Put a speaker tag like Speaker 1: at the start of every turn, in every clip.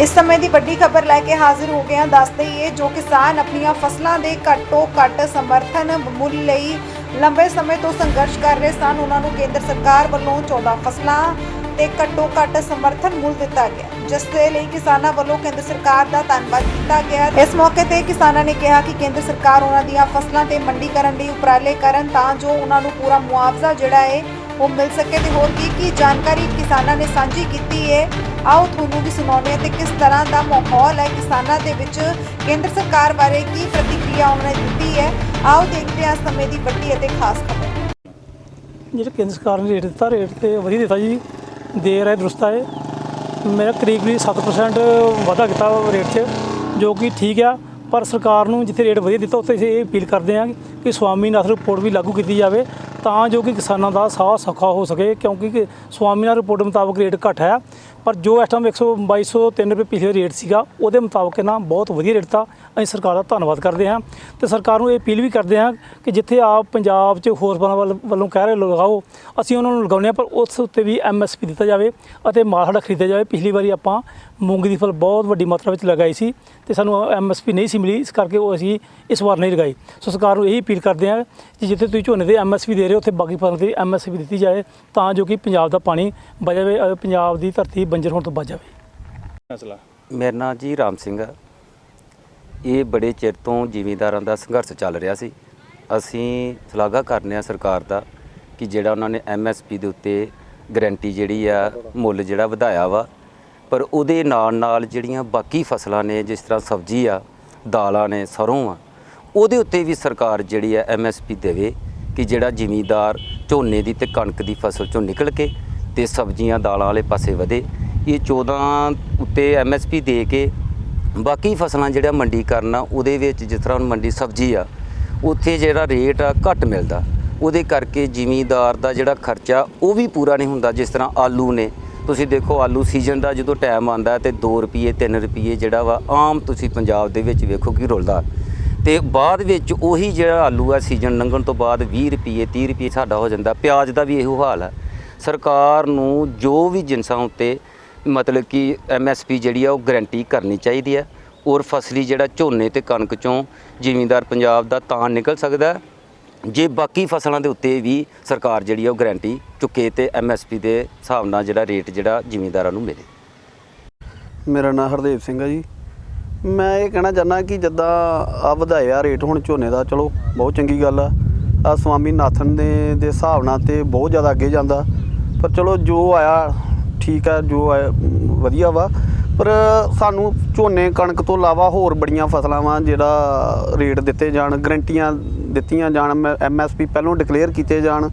Speaker 1: ਇਸ ਸਮੇਂ ਦੀ ਵੱਡੀ ਖਬਰ ਲੈ ਕੇ ਹਾਜ਼ਰ ਹੋ ਗਏ ਹਾਂ। ਦੱਸ ਦਈਏ ਜੋ ਕਿਸਾਨ ਆਪਣੀਆਂ ਫਸਲਾਂ ਦੇ ਘੱਟੋ ਘੱਟ ਸਮਰਥਨ ਮੁੱਲ ਲਈ ਲੰਬੇ ਸਮੇਂ ਤੋਂ ਸੰਘਰਸ਼ ਕਰ ਰਹੇ ਸਨ, ਉਹਨਾਂ ਨੂੰ ਕੇਂਦਰ ਸਰਕਾਰ ਵੱਲੋਂ 14 ਫਸਲਾਂ ਤੇ ਘੱਟੋ ਘੱਟ ਸਮਰਥਨ ਮੁੱਲ ਦਿੱਤਾ ਗਿਆ, ਜਿਸ ਦੇ ਲਈ ਕਿਸਾਨਾਂ ਵੱਲੋਂ ਕੇਂਦਰ ਸਰਕਾਰ ਦਾ ਧੰਨਵਾਦ ਕੀਤਾ ਗਿਆ। ਇਸ ਮੌਕੇ ਤੇ ਕਿਸਾਨਾਂ ਨੇ ਕਿਹਾ ਕਿ ਕੇਂਦਰ ਸਰਕਾਰ ਉਹਨਾਂ ਦੀਆਂ ਫਸਲਾਂ ਤੇ ਮੰਡੀਕਰਨ ਲਈ ਉਪਰਾਲੇ ਕਰਨ ਤਾਂ ਜੋ ਉਹਨਾਂ ਨੂੰ ਪੂਰਾ ਮੁਆਵਜ਼ਾ ਜਿਹੜਾ ਹੈ ਉਹ ਮਿਲ ਸਕੇ ਤੇ ਹੋਰ ਕੀ ਕੀ ਜਾਣਕਾਰੀ ਕਿਸਾਨਾਂ ਨੇ ਸਾਂਝੀ ਕੀਤੀ ਹੈ ਆਓ ਤੁਹਾਨੂੰ ਵੀ ਸੁਣਾਉਂਦੇ ਹਾਂ ਤੇ ਕਿਸ ਤਰ੍ਹਾਂ ਦਾ ਮਾਹੌਲ ਹੈ ਕਿਸਾਨਾਂ ਦੇ ਵਿੱਚ, ਕੇਂਦਰ ਸਰਕਾਰ ਬਾਰੇ ਕੀ ਪ੍ਰਤੀਕਿਰਿਆ ਉਹਨਾਂ ਨੇ ਦਿੱਤੀ ਹੈ। ਆਓ ਦੇਖਦੇ ਹਾਂ ਸਮੇਂ ਦੀ ਵੱਡੀ ਅਤੇ ਖਾਸ ਖਬਰ।
Speaker 2: ਜਿਹੜਾ ਕੇਂਦਰ ਸਰਕਾਰ ਨੇ ਰੇਟ ਦਿੱਤਾ, ਰੇਟ ਤੇ ਵਧੀਆ ਦਿੱਤਾ ਜੀ ਦੇਰ ਹੈ ਦਰੁਸਤ ਹੈ ਮੇਰਾ ਕਰੀਬ ਵੀ 7% ਵਾਧਾ ਕੀਤਾ ਰੇਟ 'ਚ, ਜੋ ਕਿ ਠੀਕ ਆ, ਪਰ ਸਰਕਾਰ ਨੂੰ ਜਿੱਥੇ ਰੇਟ ਵਧੀਆ ਦਿੱਤਾ, ਉੱਥੇ ਅਸੀਂ ਇਹ ਅਪੀਲ ਕਰਦੇ ਹਾਂ ਕਿ ਸਵਾਮੀਨਾਥਨ ਰਿਪੋਰਟ ਵੀ ਲਾਗੂ ਕੀਤੀ ਜਾਵੇ। ਤਾਂ ਜੋ ਕਿ ਕਿਸਾਨਾਂ ਦਾ ਸਾਹ ਸੌਖਾ ਹੋ ਸਕੇ, ਕਿਉਂਕਿ ਕਿ ਰਿਪੋਰਟ ਮੁਤਾਬਕ ਰੇਟ ਘੱਟ ਹੈ। ਪਰ ਜੋ ਇਸ ਟਾਈਮ 100 2203 ਰੁਪਏ ਪਿਛਲੇ ਰੇਟ ਸੀਗਾ, ਉਹਦੇ ਮੁਤਾਬਕ ਇਹਨਾਂ ਬਹੁਤ ਵਧੀਆ ਰੇਟ ਦਿੱਤਾ ਅਸੀਂ ਸਰਕਾਰ ਦਾ ਧੰਨਵਾਦ ਕਰਦੇ ਹਾਂ। ਤੇ ਸਰਕਾਰ ਨੂੰ ਇਹ ਅਪੀਲ ਵੀ ਕਰਦੇ ਹਾਂ ਕਿ ਜਿੱਥੇ ਆਪ ਪੰਜਾਬ 'ਚ ਹੋਰ ਬਣਾ ਵੱਲੋਂ ਕਹਿ ਰਹੇ ਲਗਾਓ ਅਸੀਂ ਉਹਨਾਂ ਨੂੰ ਲਗਾਉਂਦੇ ਹਾਂ, ਪਰ ਉਸ ਉੱਤੇ ਵੀ ਐਮਐਸਪੀ ਦਿੱਤਾ ਜਾਵੇ ਅਤੇ ਮਾਲ ਸਾਡਾ ਖਰੀਦਿਆ ਜਾਵੇ। ਪਿਛਲੀ ਵਾਰੀ ਆਪਾਂ ਮੂੰਗੀ ਦੀ ਫਲ ਬਹੁਤ ਵੱਡੀ ਮਾਤਰਾ ਵਿੱਚ ਲਗਾਈ ਸੀ ਤੇ ਸਾਨੂੰ ਐਮਐਸਪੀ ਨਹੀਂ ਸੀ ਮਿਲੀ, ਇਸ ਕਰਕੇ ਉਹ ਅਸੀਂ ਇਸ ਵਾਰ ਨਹੀਂ ਲਗਾਈ। ਸੋ ਸਰਕਾਰ ਨੂੰ ਇਹੀ ਅਪੀਲ ਕਰਦੇ ਹਾਂ ਕਿ ਜਿੱਥੇ ਤੁਸੀਂ ਝੋਨੇ ਦੇ ਐਮਐਸਪੀ ਦੇ ਰਹੇ ਹੋ, ਉੱਥੇ ਬਾਕੀ ਫਸਲਾਂ ਤੇ ਐਮਐਸਪੀ ਦਿੱਤੀ ਜਾਏ ਤਾਂ ਜੋ ਕਿ ਪੰਜਾਬ ਦਾ ਪਾਣੀ ਬਚੇ ਪੰਜਾਬ ਦੀ ਧਰਤੀ ਬੰਜਰ ਹੋਣ ਤੋਂ ਬਚ ਜਾਵੇ।
Speaker 3: ਮਸਲਾ
Speaker 4: ਮੇਰਾ ਨਾਂ ਜੀ ਰਾਮ ਸਿੰਘ ਆ। ਇਹ ਬੜੇ ਚਿਰ ਤੋਂ ਜ਼ਿਮੀਂਦਾਰਾਂ ਦਾ ਸੰਘਰਸ਼ ਚੱਲ ਰਿਹਾ ਸੀ। ਅਸੀਂ ਸ਼ਲਾਘਾ ਕਰਨੇ ਆ ਸਰਕਾਰ ਦਾ ਕਿ ਜਿਹੜਾ ਉਹਨਾਂ ਨੇ ਐਮਐਸਪੀ ਦੇ ਉੱਤੇ ਗਰੰਟੀ ਜਿਹੜੀ ਆ ਮੁੱਲ ਜਿਹੜਾ ਵਧਾਇਆ ਵਾ ਪਰ ਉਹਦੇ ਨਾਲ ਨਾਲ ਜਿਹੜੀਆਂ ਬਾਕੀ ਫਸਲਾਂ ਨੇ ਜਿਸ ਤਰ੍ਹਾਂ ਸਬਜ਼ੀ ਆ ਦਾਲਾਂ ਨੇ ਸਰੋਂ ਆ ਉਹਦੇ ਉੱਤੇ ਵੀ ਸਰਕਾਰ ਜਿਹੜੀ ਆ ਐਮਐਸਪੀ ਦੇਵੇ ਕਿ ਜਿਹੜਾ ਜ਼ਿਮੀਂਦਾਰ ਝੋਨੇ ਦੀ ਤੇ ਕਣਕ ਦੀ ਫਸਲ ਚੋਂ ਨਿਕਲ ਕੇ ਤੇ ਸਬਜ਼ੀਆਂ ਦਾਲਾਂ ਵਾਲੇ ਪਾਸੇ ਵਧੇ। ਇਹ 14 ਉੱਤੇ ਐਮਐਸਪੀ ਦੇ ਕੇ ਬਾਕੀ ਫਸਲਾਂ ਜਿਹੜਾ ਮੰਡੀ ਕਰਨਾ ਉਹਦੇ ਵਿੱਚ ਜਿਸ ਤਰ੍ਹਾਂ ਹੁਣ ਮੰਡੀ ਸਬਜ਼ੀ ਆ, ਉੱਥੇ ਜਿਹੜਾ ਰੇਟ ਆ ਘੱਟ ਮਿਲਦਾ। ਉਹਦੇ ਕਰਕੇ ਜ਼ਿਮੀਂਦਾਰ ਦਾ ਜਿਹੜਾ ਖਰਚਾ, ਉਹ ਵੀ ਪੂਰਾ ਨਹੀਂ ਹੁੰਦਾ ਜਿਸ ਤਰ੍ਹਾਂ ਆਲੂ ਨੇ। ਤੁਸੀਂ ਦੇਖੋ ਆਲੂ ਸੀਜ਼ਨ ਦਾ ਜਦੋਂ ਟਾਈਮ ਆਂਦਾ ਤੇ 2 ਰੁਪਏ 3 ਰੁਪਏ ਜਿਹੜਾ ਵਾ, ਆਮ ਤੁਸੀਂ ਪੰਜਾਬ ਦੇ ਵਿੱਚ ਵੇਖੋ ਕਿ ਰੁਲਦਾ। ਤੇ ਬਾਅਦ ਵਿੱਚ ਉਹੀ ਜਿਹੜਾ ਆਲੂ ਆ ਸੀਜ਼ਨ ਲੰਘਣ ਤੋਂ ਬਾਅਦ 20 ਰੁਪਏ 30 ਰੁਪਏ ਸਾਡਾ ਹੋ ਜਾਂਦਾ। ਪਿਆਜ਼ ਦਾ ਵੀ ਇਹੋ ਹਾਲ ਹੈ ਸਰਕਾਰ ਨੂੰ ਜੋ ਵੀ ਜਿਨਸਾਂ ਉੱਤੇ ਮਤਲਬ ਕਿ ਐਮਐਸਪੀ ਜਿਹੜੀ ਆ ਉਹ ਗਰੰਟੀ ਕਰਨੀ ਚਾਹੀਦੀ ਹੈ ਔਰ ਫਸਲੀ ਜਿਹੜਾ ਝੋਨੇ ਤੇ ਕਣਕ ਚੋਂ ਜ਼ਿਮੀਂਦਾਰ ਪੰਜਾਬ ਦਾ ਤਾਂ ਨਿਕਲ ਸਕਦਾ ਜੇ ਬਾਕੀ ਫਸਲਾਂ ਦੇ ਉੱਤੇ ਵੀ ਸਰਕਾਰ ਜਿਹੜੀ ਆ ਉਹ ਗਰੰਟੀ ਚੁੱਕੇ ਤੇ ਐਮਐਸਪੀ ਦੇ ਹਿਸਾਬ ਨਾਲ ਜਿਹੜਾ ਰੇਟ ਜਿਹੜਾ ਜ਼ਿਮੀਂਦਾਰਾਂ ਨੂੰ ਮਿਲੇ।
Speaker 5: ਮੇਰਾ ਨਾਮ ਹਰਦੇਵ ਸਿੰਘ ਹੈ ਜੀ। ਮੈਂ ਇਹ ਕਹਿਣਾ ਚਾਹੁੰਦਾ ਕਿ ਜਿੱਦਾਂ ਆ ਵਧਾਇਆ ਰੇਟ ਹੁਣ ਝੋਨੇ ਦਾ, ਚਲੋ ਬਹੁਤ ਚੰਗੀ ਗੱਲ ਆ। ਆ ਸਵਾਮੀ ਨਾਥਨ ਦੇ ਦੇ ਹਿਸਾਬ ਨਾਲ ਤੇ ਬਹੁਤ ਜ਼ਿਆਦਾ ਅੱਗੇ ਜਾਂਦਾ। ਪਰ ਚਲੋ ਜੋ ਆਇਆ, ਠੀਕ ਆ, ਜੋ ਆਇਆ, ਵਧੀਆ ਵਾ। ਪਰ ਸਾਨੂੰ ਝੋਨੇ ਕਣਕ ਤੋਂ ਇਲਾਵਾ ਹੋਰ ਬੜੀਆਂ ਫਸਲਾਂ ਵਾ ਜਿਹੜਾ ਰੇਟ ਦਿੱਤੇ ਜਾਣ, ਗਰੰਟੀਆਂ ਦਿੱਤੀਆਂ ਜਾਣ ਐਮਐਸਪੀ ਪਹਿਲਾਂ ਡਿਕਲੇਅਰ ਕੀਤੇ ਜਾਣ।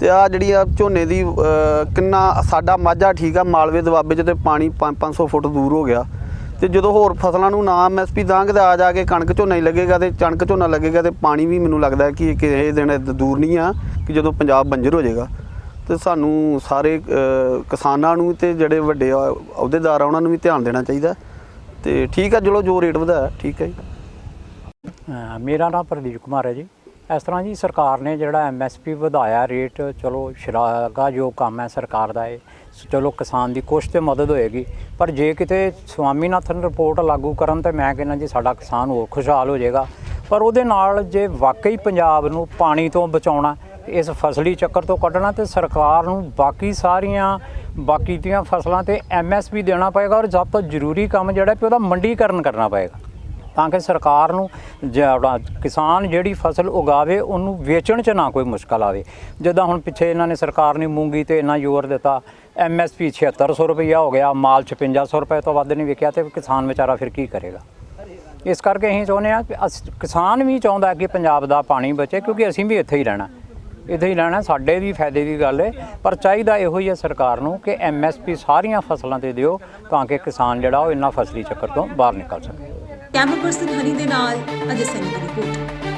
Speaker 5: ਤੇ ਆ ਜਿਹੜੀ ਆ ਝੋਨੇ ਦੀ ਕਿੰਨਾ ਸਾਡਾ ਮਾਝਾ ਠੀਕ ਆ, ਮਾਲਵੇ ਦੁਆਬੇ 'ਚ ਤੇ ਪਾਣੀ 500 ਫੁੱਟ ਦੂਰ ਹੋ ਗਿਆ। ਤੇ ਜਦੋਂ ਹੋਰ ਫਸਲਾਂ ਨੂੰ ਨਾ ਐਮਐਸਪੀ ਦਾਂਗੇ ਤਾਂ ਆ ਜਾ ਕੇ ਕਣਕ ਝੋਨਾ ਹੀ ਲੱਗੇਗਾ ਤੇ ਕਣਕ ਝੋਨਾ ਲੱਗੇਗਾ ਤੇ ਪਾਣੀ ਵੀ ਮੈਨੂੰ ਲੱਗਦਾ ਕਿ ਇਹ ਦਿਨ ਏਦਾਂ ਦੂਰ ਨਹੀਂ ਆ, ਕਿ ਜਦੋਂ ਪੰਜਾਬ ਬੰਜਰ ਹੋ ਜਾਏਗਾ। ਤੇ ਸਾਨੂੰ ਸਾਰੇ ਕਿਸਾਨਾਂ ਨੂੰ ਤੇ ਜਿਹੜੇ ਵੱਡੇ ਅਹੁਦੇਦਾਰ ਆ, ਉਹਨਾਂ ਨੂੰ ਵੀ ਧਿਆਨ ਦੇਣਾ ਚਾਹੀਦਾ। ਤੇ ਠੀਕ ਆ, ਚਲੋ ਜੋ ਰੇਟ ਵਧਾਇਆ ਠੀਕ ਹੈ ਜੀ।
Speaker 6: ਮੇਰਾ ਨਾਮ ਪ੍ਰਦੀਪ ਕੁਮਾਰ ਹੈ ਜੀ। ਇਸ ਤਰ੍ਹਾਂ ਜੀ ਸਰਕਾਰ ਨੇ ਜਿਹੜਾ ਐਮਐਸਪੀ ਵਧਾਇਆ ਰੇਟ, ਚਲੋ ਸ਼ਰਾਗਾ ਜੋ ਕੰਮ ਹੈ ਸਰਕਾਰ ਦਾ ਇਹ। ਚਲੋ ਕਿਸਾਨ ਦੀ ਕੁਛ ਤੇ ਮਦਦ ਹੋਏਗੀ, ਪਰ ਜੇ ਕਿਤੇ ਸਵਾਮੀਨਾਥਨ ਰਿਪੋਰਟ ਲਾਗੂ ਕਰਨ ਤੇ ਮੈਂ ਕਹਿੰਦਾ ਜੀ ਸਾਡਾ ਕਿਸਾਨ ਹੋਰ ਖੁਸ਼ਹਾਲ ਹੋ ਜਾਏਗਾ। ਪਰ ਉਹਦੇ ਨਾਲ ਜੇ ਵਾਕਈ ਪੰਜਾਬ ਨੂੰ ਪਾਣੀ ਤੋਂ ਬਚਾਉਣਾ ਇਸ ਫਸਲੀ ਚੱਕਰ ਤੋਂ ਕੱਢਣਾ ਤੇ ਸਰਕਾਰ ਨੂੰ ਬਾਕੀ ਸਾਰੀਆਂ ਬਾਕੀ ਦੀਆਂ ਫਸਲਾਂ ਤੇ ਐਮਐਸਪੀ ਦੇਣਾ ਪਏਗਾ ਔਰ ਸਭ ਤੋਂ ਜ਼ਰੂਰੀ ਕੰਮ ਜਿਹੜਾ ਕਿ ਉਹਦਾ ਮੰਡੀਕਰਨ ਕਰਨਾ ਪਏਗਾ। ਤਾਂ ਕਿ ਸਰਕਾਰ ਨੂੰ ਜਿਹੜਾ ਕਿਸਾਨ ਜਿਹੜੀ ਫਸਲ ਉਗਾਵੇ, ਉਹਨੂੰ ਵੇਚਣ 'ਚ ਨਾ ਕੋਈ ਮੁਸ਼ਕਲ ਆਵੇ। ਜਿੱਦਾਂ ਹੁਣ ਪਿੱਛੇ ਇਹਨਾਂ ਨੇ ਸਰਕਾਰ ਨੇ ਮੂੰਗੀ ਤੇ ਇੰਨਾ ਜ਼ੋਰ ਦਿੱਤਾ ਐਮਐਸਪੀ 7600 ਰੁਪਈਆ ਹੋ ਗਿਆ, ਮਾਲ 5600 ਰੁਪਏ ਤੋਂ ਵੱਧ ਨਹੀਂ ਵਿਕਿਆ ਤੇ ਕਿਸਾਨ ਵਿਚਾਰਾ ਫਿਰ ਕੀ ਕਰੇਗਾ? ਇਸ ਕਰਕੇ ਅਸੀਂ ਚਾਹੁੰਦੇ ਹਾਂ ਕਿ ਅਸ- ਕਿਸਾਨ ਵੀ ਚਾਹੁੰਦਾ ਕਿ ਪੰਜਾਬ ਦਾ ਪਾਣੀ ਬਚੇ, ਕਿਉਂਕਿ ਅਸੀਂ ਵੀ ਇੱਥੇ ਹੀ ਰਹਿਣਾ। ਇੱਥੇ ਹੀ ਰਹਿਣਾ, ਸਾਡੇ ਵੀ ਫਾਇਦੇ ਦੀ ਗੱਲ ਹੈ ਪਰ ਚਾਹੀਦਾ ਇਹੋ ਹੀ ਹੈ ਸਰਕਾਰ ਨੂੰ ਕਿ ਐਮਐਸਪੀ ਸਾਰੀਆਂ ਫਸਲਾਂ ਤੇ ਦਿਓ ਤਾਂ ਕਿ ਕਿਸਾਨ ਜਿਹੜਾ ਉਹ ਇਹਨਾਂ ਫਸਲੀ ਚੱਕਰ ਤੋਂ ਬਾਹਰ ਨਿਕਲ ਸਕੇ।
Speaker 7: ਕੈਮਰਾ ਪਰਸਨ ਹਨੀ ਦੇ ਨਾਲ ਅਜੇ ਸੈਨੀ ਦੀ ਰਿਪੋਰਟ।